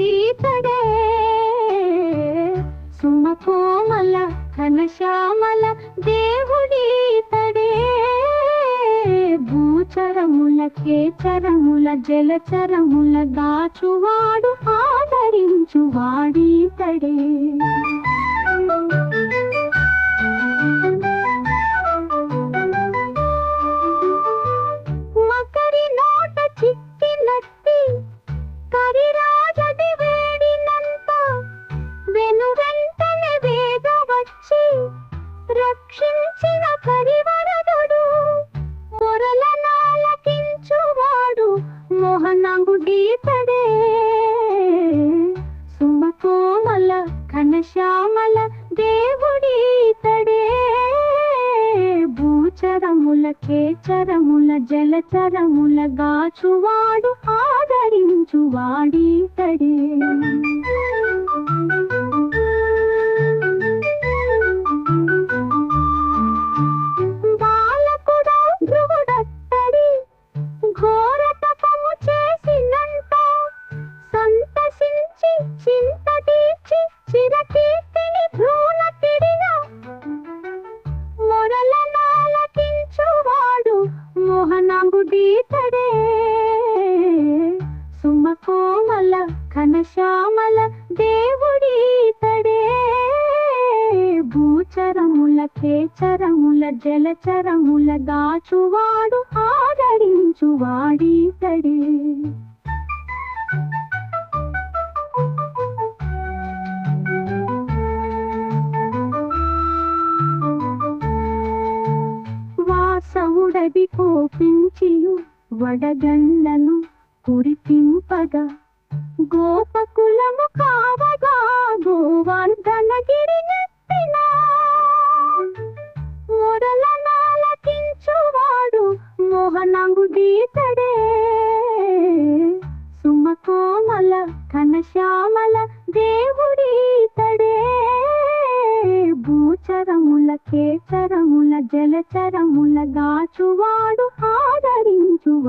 ఘనశ్యాముడీతడే సుమకోమల ఘనశ్యామల దేవుడీతడే భూచరముల కేచరముల జలచరముల దాచువాడు ఆదరించువాడీతడే రక్షించిన కరివరదుడు మొరల నాలకించువాడు మోహనంగుడీతడే సుమకోమల ఘనశ్యామల దేవుడీతడే భూచరముల కేచరముల జలచరముల గాచువాడు ఆదరించువాడీతడే. మోహనంగుడీతడే సుమకోమల ఘనశ్యామల దేవుడీతడే భూచరముల కేచరముల జలచరముల దాచువాడు ఆదరించువాడీతడే వాసవుడది కోపించియు వడగండ్లను కురిపింపగా. గోపకులము కావగా గోవర్ధనగిరి నెత్తిన. మొరల నాలకించువాడు మోహనంగుడీతడే సుమకోమల ఘనశ్యామల దేవుడు భూచరముల కేచరముల జలచరముల దాచువాడు ఆదరించువాడీతడే.